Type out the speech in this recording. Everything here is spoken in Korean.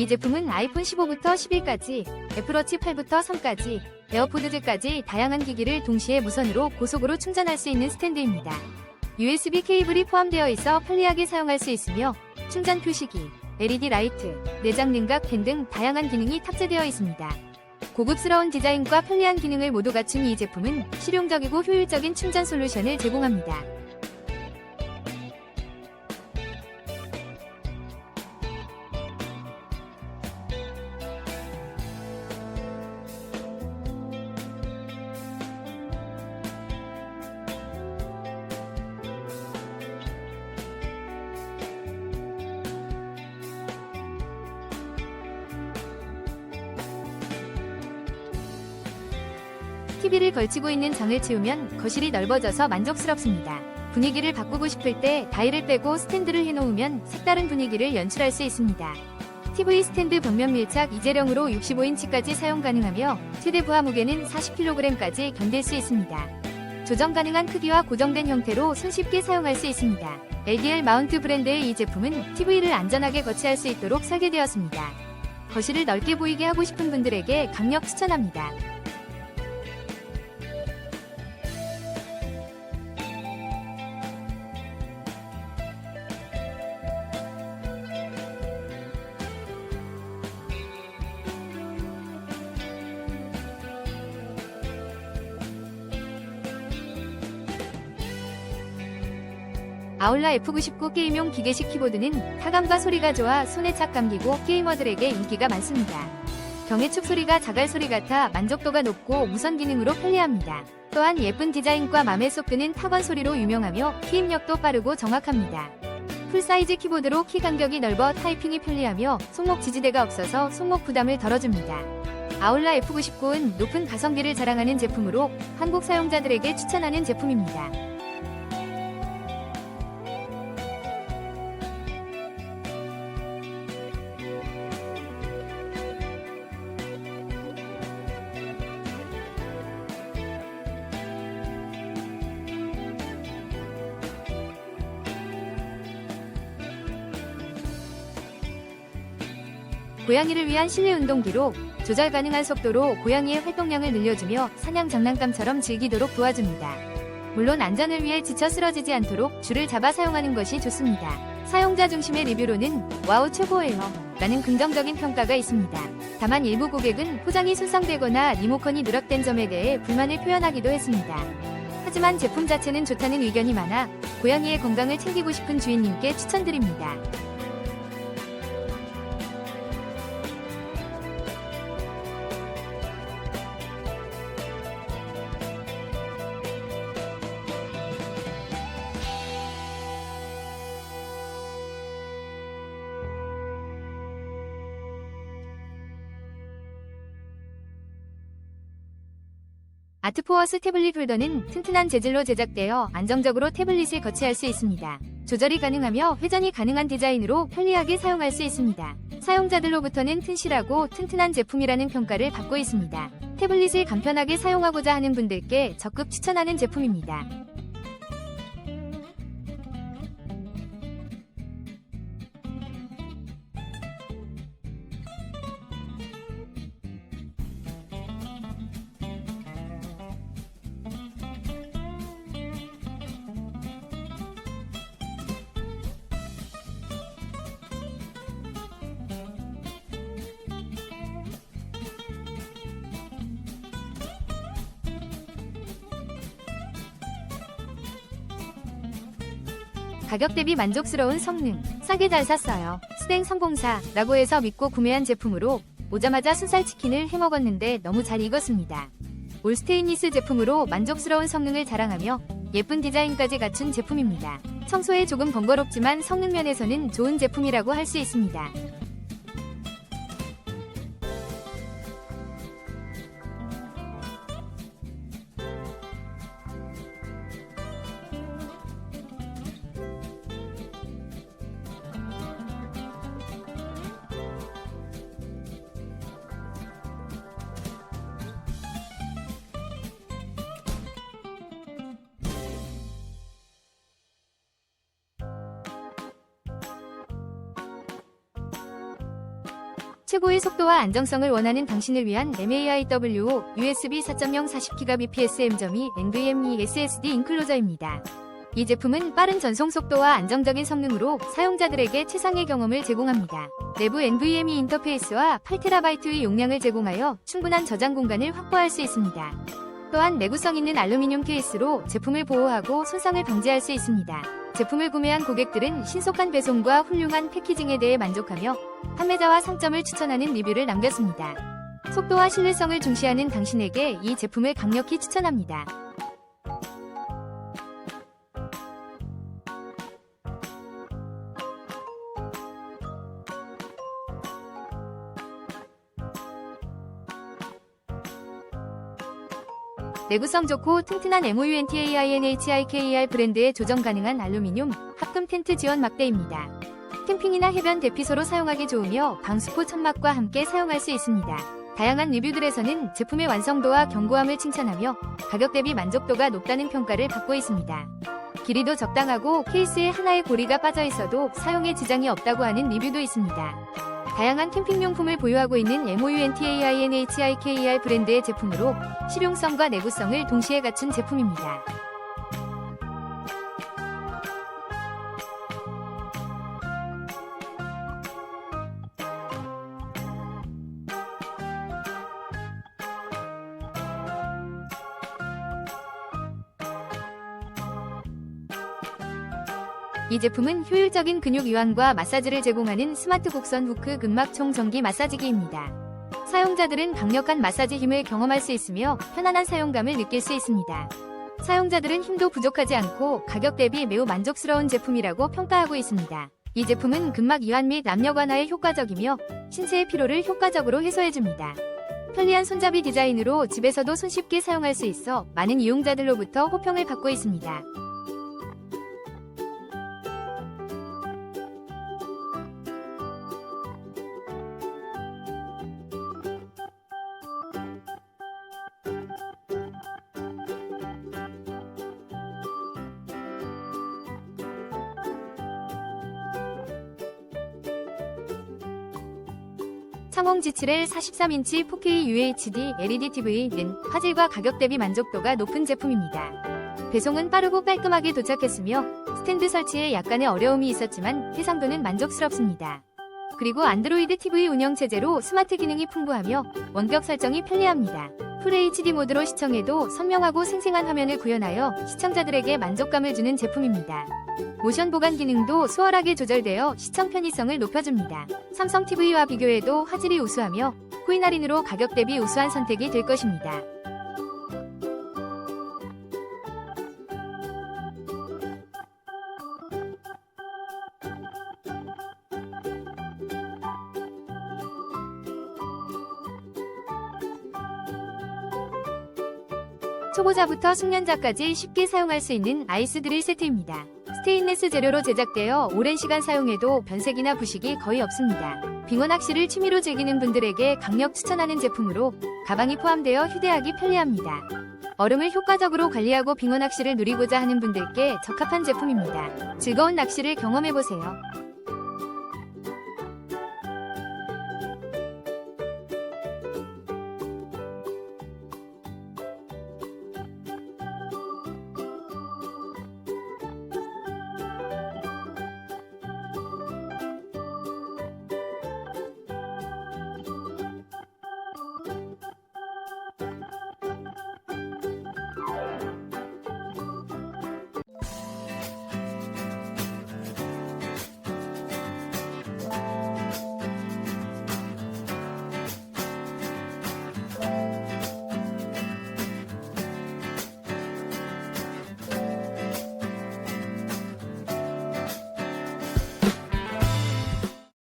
이 제품은 아이폰 15부터 11까지, 애플워치 8부터 3까지, 에어포드즈까지 다양한 기기를 동시에 무선으로 고속으로 충전할 수 있는 스탠드입니다. USB 케이블이 포함되어 있어 편리하게 사용할 수 있으며 충전 표시기, LED 라이트, 내장 냉각 팬 등 다양한 기능이 탑재되어 있습니다. 고급스러운 디자인과 편리한 기능을 모두 갖춘 이 제품은 실용적이고 효율적인 충전 솔루션을 제공합니다. TV를 걸치고 있는 장을 채우면 거실이 넓어져서 만족스럽습니다. 분위기를 바꾸고 싶을 때 다이를 빼고 스탠드를 해놓으면 색다른 분위기를 연출할 수 있습니다. TV 스탠드 벽면 밀착 이재령으로 65인치까지 사용 가능하며 최대 부하 무게는 40kg까지 견딜 수 있습니다. 조정 가능한 크기와 고정된 형태로 손쉽게 사용할 수 있습니다. LDL 마운트 브랜드의 이 제품은 TV를 안전하게 거치할 수 있도록 설계되었습니다. 거실을 넓게 보이게 하고 싶은 분들에게 강력 추천합니다. 아울라 F99 게임용 기계식 키보드는 타감과 소리가 좋아 손에 착 감기고 게이머들에게 인기가 많습니다. 경해축 소리가 자갈 소리 같아 만족도가 높고 무선 기능으로 편리합니다. 또한 예쁜 디자인과 맘에 쏙 드는 타건 소리로 유명하며 키 입력도 빠르고 정확합니다. 풀사이즈 키보드로 키 간격이 넓어 타이핑이 편리하며 손목 지지대가 없어서 손목 부담을 덜어줍니다. 아울라 F99은 높은 가성비를 자랑하는 제품으로 한국 사용자들에게 추천하는 제품입니다. 고양이를 위한 실내 운동기로 조절 가능한 속도로 고양이의 활동량을 늘려주며 사냥 장난감처럼 즐기도록 도와줍니다. 물론 안전을 위해 지쳐 쓰러지지 않도록 줄을 잡아 사용하는 것이 좋습니다. 사용자 중심의 리뷰로는 와우 최고예요. 라는 긍정적인 평가가 있습니다. 다만 일부 고객은 포장이 손상되거나 리모컨이 누락된 점에 대해 불만을 표현하기도 했습니다. 하지만 제품 자체는 좋다는 의견이 많아 고양이의 건강을 챙기고 싶은 주인님께 추천드립니다. 아트포어스 태블릿 홀더는 튼튼한 재질로 제작되어 안정적으로 태블릿을 거치할 수 있습니다. 조절이 가능하며 회전이 가능한 디자인으로 편리하게 사용할 수 있습니다. 사용자들로부터는 튼실하고 튼튼한 제품이라는 평가를 받고 있습니다. 태블릿을 간편하게 사용하고자 하는 분들께 적극 추천하는 제품입니다. 가격 대비 만족스러운 성능, 싸게 잘 샀어요. 스댕 304라고 해서 믿고 구매한 제품으로 오자마자 순살 치킨을 해 먹었는데 너무 잘 익었습니다. 올 스테인리스 제품으로 만족스러운 성능을 자랑하며 예쁜 디자인까지 갖춘 제품입니다. 청소에 조금 번거롭지만 성능 면에서는 좋은 제품이라고 할 수 있습니다. 최고의 속도와 안정성을 원하는 당신을 위한 MAIW USB 4.0 40GBps M.2 NVMe SSD 인클로저입니다. 이 제품은 빠른 전송 속도와 안정적인 성능으로 사용자들에게 최상의 경험을 제공합니다. 내부 NVMe 인터페이스와 8TB의 용량을 제공하여 충분한 저장 공간을 확보할 수 있습니다. 또한 내구성 있는 알루미늄 케이스로 제품을 보호하고 손상을 방지할 수 있습니다. 제품을 구매한 고객들은 신속한 배송과 훌륭한 패키징에 대해 만족하며 판매자와 상점을 추천하는 리뷰를 남겼습니다. 속도와 신뢰성을 중시하는 당신에게 이 제품을 강력히 추천합니다. 내구성 좋고 튼튼한 MOUNTAINHIKER 브랜드의 조정 가능한 알루미늄 합금 텐트 지원 막대입니다. 캠핑이나 해변 대피소로 사용하기 좋으며 방수포 천막과 함께 사용할 수 있습니다. 다양한 리뷰들에서는 제품의 완성도와 견고함을 칭찬하며 가격 대비 만족도가 높다는 평가를 받고 있습니다. 길이도 적당하고 케이스에 하나의 고리가 빠져 있어도 사용에 지장이 없다고 하는 리뷰도 있습니다. 다양한 캠핑용품을 보유하고 있는 MOUNTAINHIKER 브랜드의 제품으로 실용성과 내구성을 동시에 갖춘 제품입니다. 이 제품은 효율적인 근육 이완과 마사지를 제공하는 스마트 곡선 후크 근막 총전기 마사지기입니다. 사용자들은 강력한 마사지 힘을 경험할 수 있으며 편안한 사용감을 느낄 수 있습니다. 사용자들은 힘도 부족하지 않고 가격 대비 매우 만족스러운 제품이라고 평가하고 있습니다. 이 제품은 근막 이완 및 압력 완화에 효과적이며 신체의 피로를 효과적으로 해소해줍니다. 편리한 손잡이 디자인으로 집에서도 손쉽게 사용할 수 있어 많은 이용자들로부터 호평을 받고 있습니다. 창홍 G7L 43인치 4K UHD LED TV는 화질과 가격 대비 만족도가 높은 제품입니다. 배송은 빠르고 깔끔하게 도착했으며 스탠드 설치에 약간의 어려움이 있었지만 해상도는 만족스럽습니다. 그리고 안드로이드 TV 운영 체제로 스마트 기능이 풍부하며 원격 설정이 편리합니다. 풀 HD 모드로 시청해도 선명하고 생생한 화면을 구현하여 시청자들에게 만족감을 주는 제품입니다. 모션 보관 기능도 수월하게 조절되어 시청 편의성을 높여줍니다. 삼성 TV와 비교해도 화질이 우수하며 코인 할인으로 가격 대비 우수한 선택이 될 것입니다. 초보자부터 숙련자까지 쉽게 사용할 수 있는 아이스 드릴 세트입니다. 스테인레스 재료로 제작되어 오랜 시간 사용해도 변색이나 부식이 거의 없습니다. 빙어 낚시를 취미로 즐기는 분들에게 강력 추천하는 제품으로 가방이 포함되어 휴대하기 편리합니다. 얼음을 효과적으로 관리하고 빙어 낚시를 누리고자 하는 분들께 적합한 제품입니다. 즐거운 낚시를 경험해보세요.